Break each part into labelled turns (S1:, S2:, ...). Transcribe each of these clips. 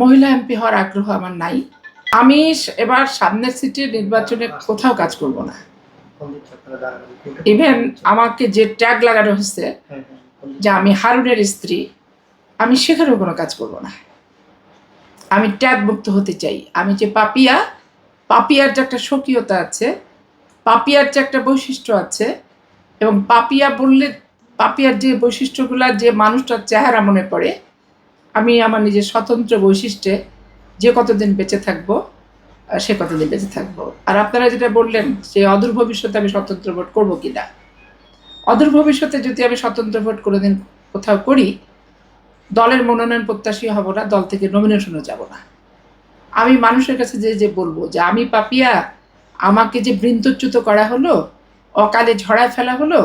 S1: মহিলা এমপি হওয়ার আগ্রহ আমার নাই। আমি এবার সামনের সিটি নির্বাচনে কোথাও কাজ করব না। ইভেন আমাকে যে ট্যাগ লাগানো হয়েছে, যে আমি হারুনের স্ত্রী, আমি সেখানেও কোনো কাজ করব না। আমি ট্যাগ মুক্ত হতে চাই। আমি যে পাপিয়া, পাপিয়ার যে একটা স্বকীয়তা আছে, পাপিয়ার যে একটা বৈশিষ্ট্য আছে, এবং পাপিয়া বললে, পাপিয়ার যে বৈশিষ্ট্যগুলো, যে মানুষটার চেহারা মনে পড়ে আমি আমার নিজের স্বতন্ত্র বৈশিষ্ট্যে যে কতদিন বেঁচে থাকব সে কতদিন বেঁচে থাকব। আর আপনারা যেটা বললেন যে অদূর ভবিষ্যতে আমি স্বতন্ত্র ভোট করব কিনা। অদূর ভবিষ্যতে যদি আমি স্বতন্ত্র ভোট কোনোদিন কোথাও করি, দলের মনোনয়ন প্রত্যাশী হব না, দল থেকে নমিনেশনও যাব না। আমি মানুষের কাছে যে যে বলব যে আমি পাপিয়া, আমাকে যে বৃন্তচ্যুত করা হলো, অকালে ঝড়ায় ফেলা হলো,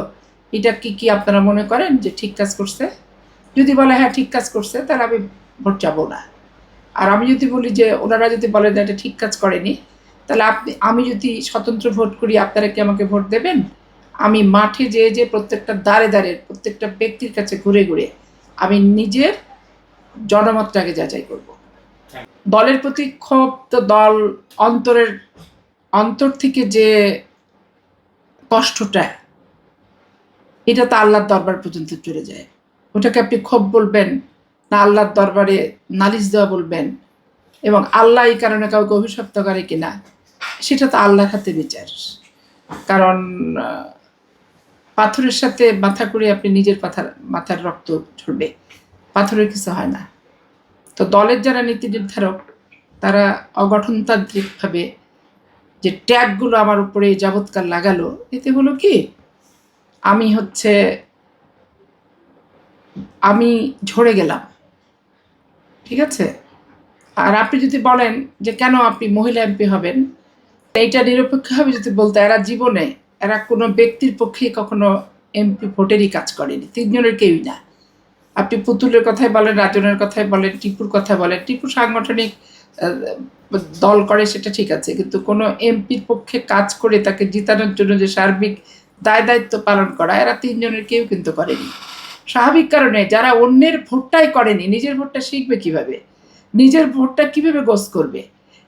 S1: এটা কি কি আপনারা মনে করেন যে ঠিক কাজ করছে? যদি বলে হ্যাঁ ঠিক কাজ করছে, তাহলে আমি ভোট যাব না। আর আমি যদি বলি যে, ওনারা যদি বলেন এটা ঠিক কাজ করেনি, তাহলে আপনি, আমি যদি স্বতন্ত্র ভোট করি, আপনারা কি আমাকে ভোট দেবেন? আমি মাঠে যেয়ে যে প্রত্যেকটা দাঁড়ে দাঁড়ে প্রত্যেকটা ব্যক্তির কাছে ঘুরে ঘুরে, আমি নিজের জনমতটাকে যাচাই করব। দলের প্রতি ক্ষোভ তো দল, অন্তরের, অন্তর থেকে যে কষ্টটা, এটা তো আল্লাহর দরবার পর্যন্ত চলে যায়। ওটাকে আপনি ক্ষোভ বলবেন, না আল্লাহর দরবারে নালিশ দেওয়া বলবেন, এবং আল্লাহ এই কারণে কাউকে অভিশপ্ত করে কিনা, সেটা তো আল্লাহর হাতে বিচার। কারণ পাথরের সাথে মাথা করে আপনি নিজের পাথার, মাথার রক্ত ঝরবে। পাথরের কিছু হয় না। তো দলের যারা নীতি নির্ধারক, তারা অগঠনতান্ত্রিকভাবে যে ট্যাগগুলো আমার উপরে যাবৎকাল লাগালো, এতে হলো কি? আমি হচ্ছে আমি ঝরে গেলাম। ঠিক আছে? আর আপনি যদি বলেন যে কেন আপনি মহিলা এমপি হবেন, এইটা নিরপেক্ষভাবে যদি বলতে এরা জীবনে, এরা কোনো ব্যক্তির পক্ষে কখনো এমপি ভোটেরই কাজ করেনি, তিনজনের কেউই না। আপনি পুতুলের কথাই বলেন, রাজনের কথাই বলেন, টিপুর কথা বলেন, টিপু সাংগঠনিক দল করে সেটা ঠিক আছে, কিন্তু কোনো এমপির পক্ষে কাজ করে তাকে জিতানোর জন্য যে সার্বিক দায় দায়িত্ব পালন করা, এরা তিনজনের কেউ কিন্তু করেনি। স্বাভাবিক কারণে যারা অন্যের ভোটটাই করেনি, নিজের ভোটটা শিখবে কীভাবে? নিজের ভোটটা কীভাবে গোস করবে?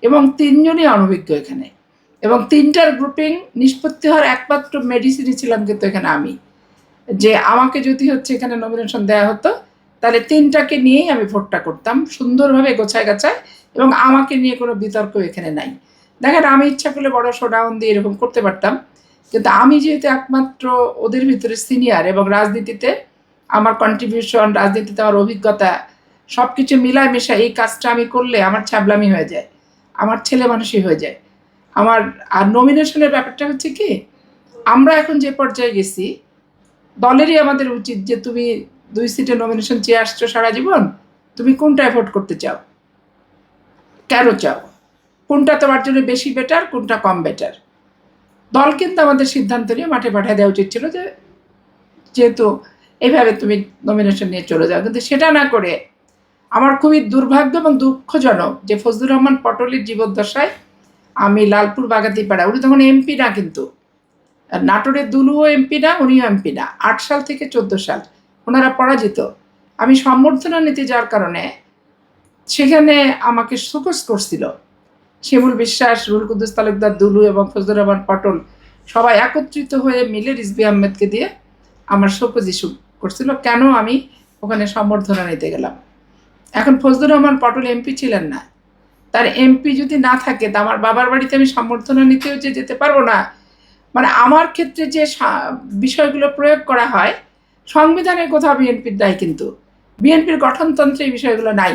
S1: এবং তিনজনই অনভিজ্ঞ এখানে। এবং তিনটার গ্রুপিং নিষ্পত্তি হওয়ার একমাত্র মেডিসিনই ছিলাম কিন্তু এখানে আমি। যে আমাকে যদি হচ্ছে এখানে নমিনেশন দেওয়া হতো, তাহলে তিনটাকে নিয়েই আমি ভোটটা করতাম, সুন্দরভাবে গোছায় গাছায়, এবং আমাকে নিয়ে কোনো বিতর্ক এখানে নাই। দেখেন, আমি ইচ্ছা করলে বড় শোডাউন দিয়ে এরকম করতে পারতাম, কিন্তু আমি যেহেতু একমাত্র ওদের ভিতরে সিনিয়র এবং রাজনীতিতে আমার কন্ট্রিবিউশন রাজনীতিতে আমার অভিজ্ঞতা সব কিছু মিলায় মেশা এই কাজটা আমি করলে আমার ছাবলামি হয়ে যায়, আমার ছেলে মানুষই হয়ে যায়। আমার, আর নমিনেশনের ব্যাপারটা হচ্ছে কি, আমরা এখন যে পর্যায়ে গেছি, দলেরই আমাদের উচিত যে তুমি দুই সিটে নমিনেশন চেয়ে আসছো সারা জীবন, তুমি কোনটায় ভোট করতে চাও? কেন চাও? কোনটা তোমার জন্য বেশি বেটার কোনটা কম বেটার দল কিন্তু আমাদের সিদ্ধান্ত নিয়ে মাঠে পাঠিয়ে দেওয়া উচিত ছিল যে, যেহেতু এইভাবে তুমি নমিনেশন নিয়ে চলে যাও। কিন্তু সেটা না করে আমার খুবই দুর্ভাগ্য এবং দুঃখজনক যে ফজলুর রহমান পটলের জীবদ্দশায় আমি লালপুর বাগাতিপাড়া, উনি তখন এমপি না কিন্তু নাটোরের দুলুও এমপি না, উনিও এমপি না, আট সাল থেকে চোদ্দ সাল ওনারা পরাজিত। আমি সম্বর্ধনা নিতে যাওয়ার কারণে সেখানে আমাকে শোকস করছিল। শিমুল বিশ্বাস রুল কুদ্দুস তালুকদার, দুলু এবং ফজলুর রহমান পটল সবাই একত্রিত হয়ে মিলে রিজবি আহমেদকে দিয়ে আমার শোকজ ইস্যু করছিল, কেন আমি ওখানে সম্বর্ধনা নিতে গেলাম? এখন ফজলুর রহমান পটল এমপি ছিলেন না। তার এমপি যদি না থাকে, তা আমার বাবার বাড়িতে আমি সম্বর্ধনা নিতেও যে যেতে পারব না। মানে আমার ক্ষেত্রে যে বিষয়গুলো প্রয়োগ করা হয়, সংবিধানের কোথাও বিএনপির দায় কিন্তু। বিএনপির গঠনতন্ত্রে এই বিষয়গুলো নাই।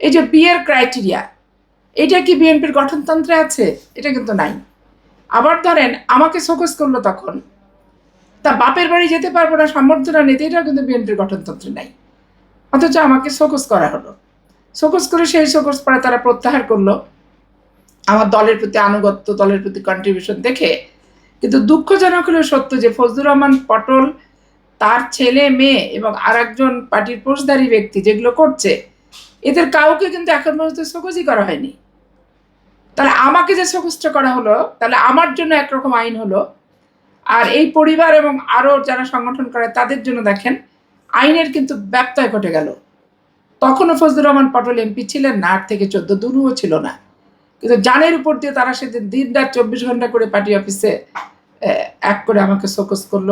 S1: এই যে বিয়ের ক্রাইটেরিয়া এটা কি বিএনপির গঠনতন্ত্রে আছে? এটা কিন্তু নাই। আবার ধরেন, আমাকে শোকস করল তখন বাপের বাড়ি যেতে পারব না সম্বর্ধনা নিতে এটাও কিন্তু বিএনপির গঠনতন্ত্রে নাই। অথচ আমাকে শোকস করা হলো। শোকস করে সেই শোকস পরে তারা প্রত্যাহার করল। আমার দলের প্রতি আনুগত্য, দলের প্রতি কন্ট্রিবিউশন দেখে কিন্তু দুঃখজনক হলেও সত্য যে ফজলুর রহমান পটল, তার ছেলে, মেয়ে এবং আর একজন পার্টির পোষধারী ব্যক্তি যেগুলো করছে, এদের কাউকে কিন্তু এখন পর্যন্ত শোকজই করা হয়নি। তাহলে আমাকে যে শোকসটা করা হলো, তাহলে আমার জন্য একরকম আইন হলো আর এই পরিবার এবং আরও যারা সংগঠন করে তাদের জন্য দেখেন, আইনের কিন্তু ব্যত্যয় ঘটে গেল। তখনও ফজলুর রহমান পটল এমপি ছিলেন না আট থেকে চোদ্দ দূরও ছিল না। কিন্তু জানের উপর দিয়ে তারা সেদিন দিন রাত চব্বিশ ঘণ্টা করে পার্টি অফিসে এক করে আমাকে শোকস করল,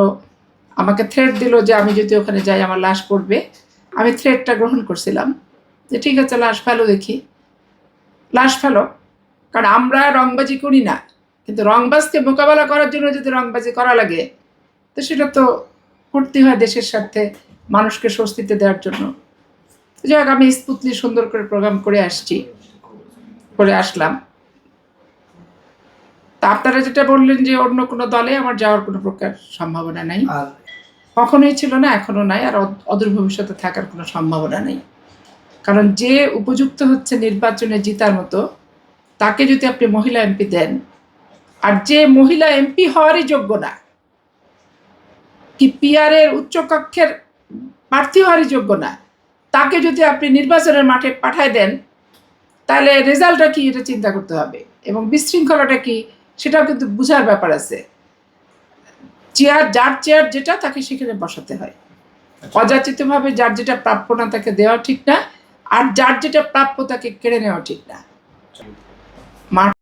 S1: আমাকে থ্রেট দিল যে আমি যদি ওখানে যাই আমার লাশ পড়বে। আমি থ্রেটটা গ্রহণ করছিলাম, যে ঠিক আছে লাশ ফেলো দেখি। লাশ ফেলো, কারণ আমরা রংবাজি করি না। কিন্তু রংবাজকে মোকাবেলা করার জন্য যদি রংবাজি করা লাগে তো সেটা তো করতে হয় দেশের স্বার্থে মানুষকে স্বস্তিতে দেওয়ার জন্য। যাই হোক আমি স্পুতলি সুন্দর করে প্রোগ্রাম করে আসছি করে আসলাম। তা আপনারা যেটা বললেন যে অন্য কোনো দলে আমার যাওয়ার কোনো প্রকার সম্ভাবনা নাই। কখনোই ছিল না এখনও নাই আর অদ- অদূর ভবিষ্যতে থাকার কোনো সম্ভাবনা নেই। কারণ যে উপযুক্ত হচ্ছে নির্বাচনে জিতার মতো তাকে যদি আপনি মহিলা এমপি দেন আর যে মহিলা এমপি হওয়ারই যোগ্য না কি পিয়ারের উচ্চকক্ষের প্রার্থী হওয়ারই যোগ্য না তাকে যদি আপনি নির্বাচনের মাঠে পাঠায় দেন তাহলে রেজাল্টটা কি এটা চিন্তা করতে হবে? এবং বিশৃঙ্খলাটা কি সেটাও কিন্তু বুঝার ব্যাপার আছে। চেয়ার যার চেয়ার যেটা তাকে সেখানে বসাতে হয়। অযাচিতভাবে যার যেটা প্রাপ্য না তাকে দেওয়া ঠিক না। আর যার যেটা প্রাপ্য তাকে কেড়ে নেওয়া ঠিক না। মাঠ